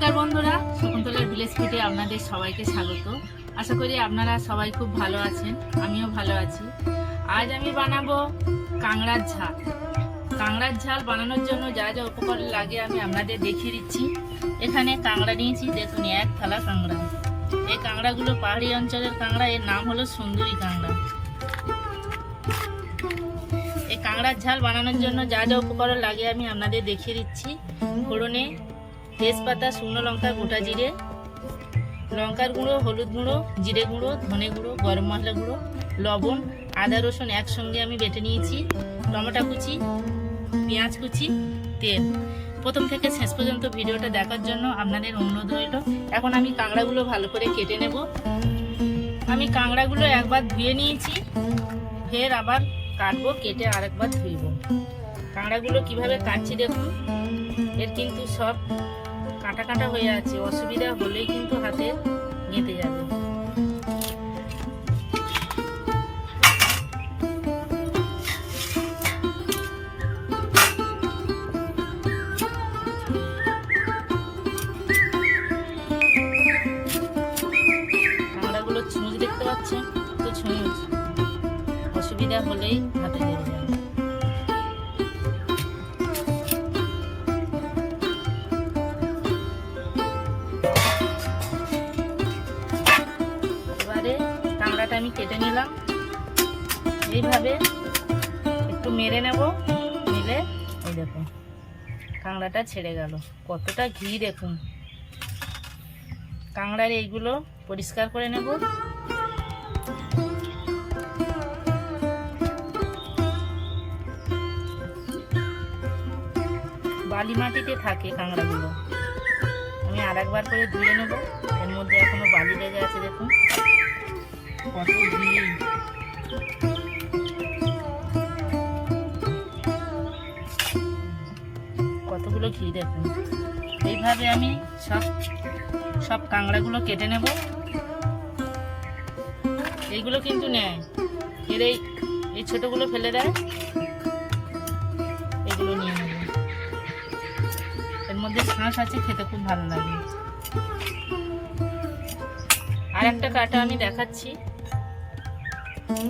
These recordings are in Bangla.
নমস্কার বন্ধুরা, শকুন্তলার ভিলেজ ফুটে আপনাদের সবাইকে স্বাগত। আশা করি আপনারা সবাই খুব ভালো আছেন, আমিও ভালো আছি। আজ আমি বানাবো কাংড়ার ঝাল। কাংড়ার ঝাল বানানোর জন্য যা যা উপকরণ লাগে আমি আপনাদের দেখিয়ে দিচ্ছি। এখানে কাংড়া নিয়েছি, দেখুন, এক থালা কাংড়া এই কাংড়াগুলো পাহাড়ি অঞ্চলের কাংড়া এর নাম হলো সুন্দরী কাংড়া এই কাংড়ার ঝাল বানানোর জন্য যা যা উপকরণ লাগে আমি আপনাদের দেখিয়ে দিচ্ছি। ফোড়নে তেজপাতা, শুকনো লঙ্কা, গোটা জিরে। লঙ্কার গুঁড়ো, হলুদ গুঁড়ো, জিরে গুঁড়ো, ধনে গুঁড়ো, গরম মশলা গুঁড়ো, লবণ, আদা, রসুন একসঙ্গে আমি বেটে নিয়েছি। টমেটো কুচি, পেঁয়াজ কুচি, তেল। প্রথম থেকে শেষ পর্যন্ত ভিডিওটা দেখার জন্য আপনাদের অনুরোধ রইল। এখন আমি কাঁকড়াগুলো ভালো করে কেটে নেব। আমি কাঁকড়াগুলো একবার ধুয়ে নিয়েছি। ফের আবার কাটবো, কেটে আরেকবার ধুইব। কাঁকড়াগুলো কীভাবে কাটছি দেখুন। এর কিন্তু সব কাটা কাটা হয়ে আছে, অসুবিধা হলেই কিন্তু হাতে গেঁথে যাবে। কাঁকড়াগুলো ছুঁচ দেখতে পাচ্ছেন? তো ছুঁচ। অসুবিধা হলেই হাতে লেগে যাবে। আমি কেটে নিলাম। এইভাবে একটু মেরে নেব, নিলে এই দেখুন কাঁকড়াটা ছেড়ে গেল। কতটা ঘি দেখুন। কাঁকড়ার এইগুলো পরিষ্কার করে নেব। বালি মাটিতে থাকে কাঁকড়াগুলো। আমি আর একবার করে ধুয়ে নেব। এর মধ্যে এখনও বালি লেগে আছে দেখুন। কতগুলো ঘি দেখুন। এইভাবে আমি সব সব কাঁকড়াগুলো কেটে নেব। এইগুলো কিন্তু নেয়। এর এই এই ছোটোগুলো ফেলে দেয়। এগুলো নিয়ে নেব। এর মধ্যে শাঁস আছে, খেতে খুব ভালো লাগে। আর একটা কাটা আমি দেখাচ্ছি। ওই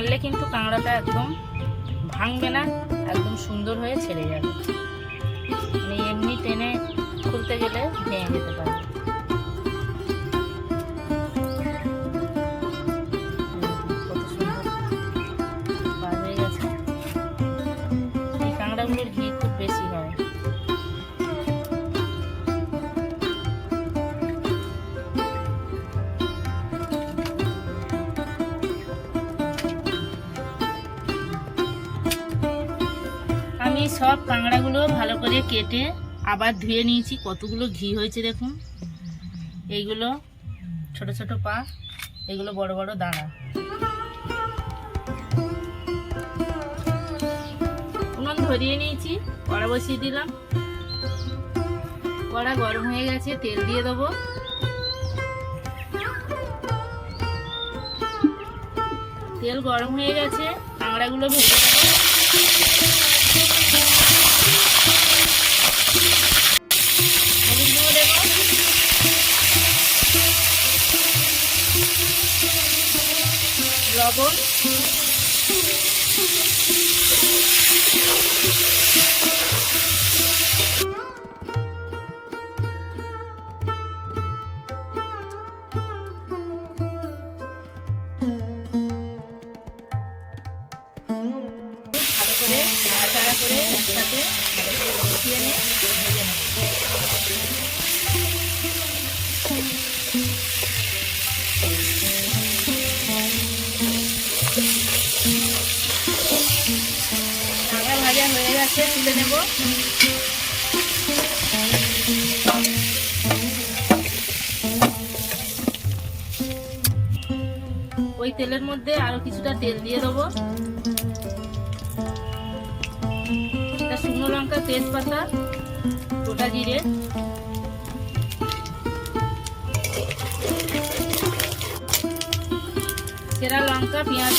মারলে কিন্তু কাঁকড়াটা একদম ভাঙবে না, একদম সুন্দর হয়ে ছেড়ে যাবে। মানে এমনি টেনে খুলতে গেলে ভেঙে যেতে পারে। সব কাঁকড়াগুলো ভালো করে কেটে আবার ধুয়ে নিয়েছি। কতগুলো ঘি হয়েছে দেখুন। এইগুলো ছোট ছোট পা, এগুলো বড় বড় দানা। উনুন ধরিয়ে নিয়েছি, কড়া বসিয়ে দিলাম। কড়া গরম হয়ে গেছে, তেল দিয়ে দেবো। তেল গরম হয়ে গেছে, কাঁকড়াগুলো ভেজে দেবো লবণ করে একসাথে ভেজে নেব তুলে নেব ওই তেলের মধ্যে আরও কিছুটা তেল দিয়ে দেবো। শুকনো লঙ্কা, তেজপাতা, গোটা জিরে। সেরা লঙ্কা, পেঁয়াজ।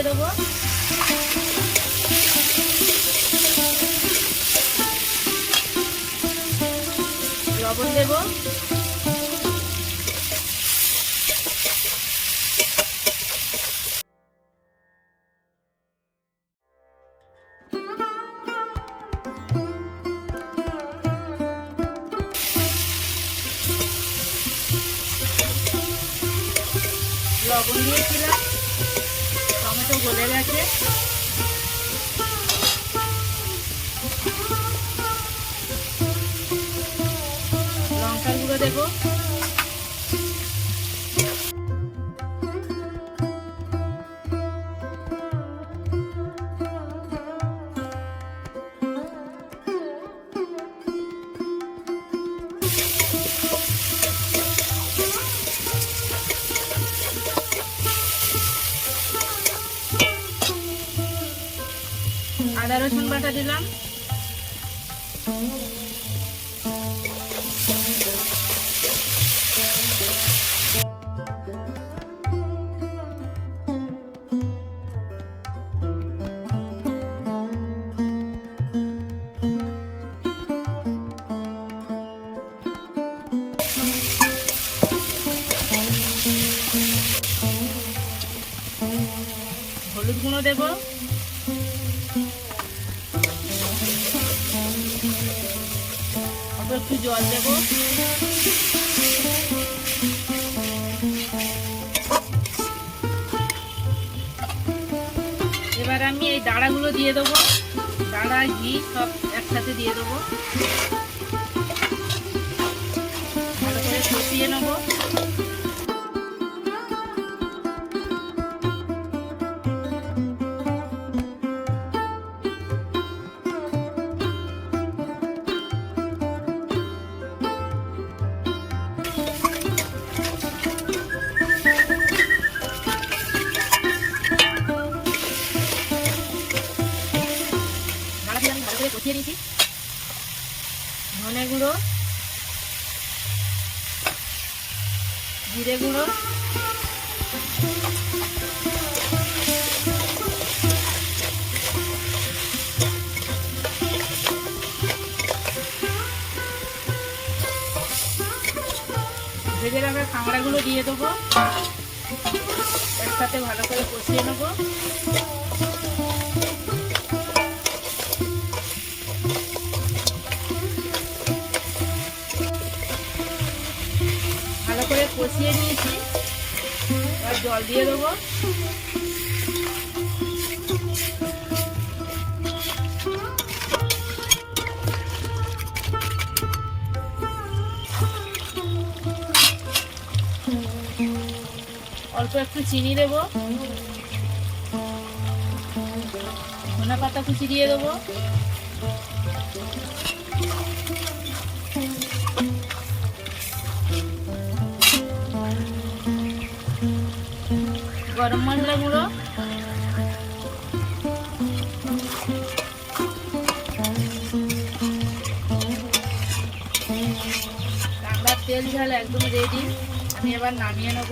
দিয়ে দেবো। লবণ দেব। লবণ দিয়েছিলাম। গলে গেছে। লঙ্কা গুঁড়ো দেবো। বাটা দিলাম। হলুদ গুঁড়ো দেবো। অল্প একটু জল দেব। এবার আমি এই দাঁড়াগুলো দিয়ে দেবো। দাঁড়া, ঘি সব একসাথে দিয়ে দেবো। ভালো নেব। ভেজে রাখা কাঁকড়াগুলো দিয়ে দেবো। একসাথে ভালো করে কষিয়ে নেব। ভালো করে কষিয়ে নিয়েছি। এবার জল দিয়ে দেবো। অল্প একটু চিনি দেবো। ধনে পাতা কুচি দিয়ে দেবো। গরম মশলা গুঁড়ো। তেল ঝাল একদম রেডি আমি এবার নামিয়ে নেব।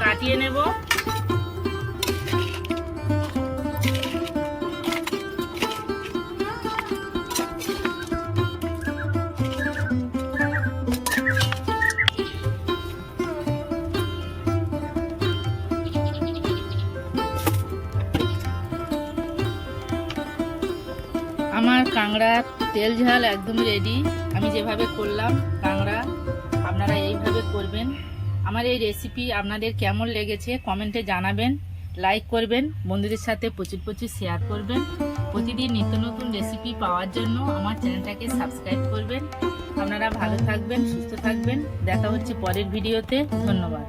কাটিয়ে নেব। কাঁকড়া, তেল ঝাল একদম রেডি আমি যেভাবে করলাম কাঁকড়া, আপনারা এইভাবে করবেন। আমার এই রেসিপি আপনাদের কেমন লেগেছে কমেন্টে জানাবেন লাইক করবেন, বন্ধুদের সাথে প্রচুর প্রচুর শেয়ার করবেন। প্রতিদিন নিত্য নতুন রেসিপি পাওয়ার জন্য আমার চ্যানেলটাকে সাবস্ক্রাইব করবেন। আপনারা ভালো থাকবেন, সুস্থ থাকবেন। দেখা হচ্ছে পরের ভিডিওতে ধন্যবাদ।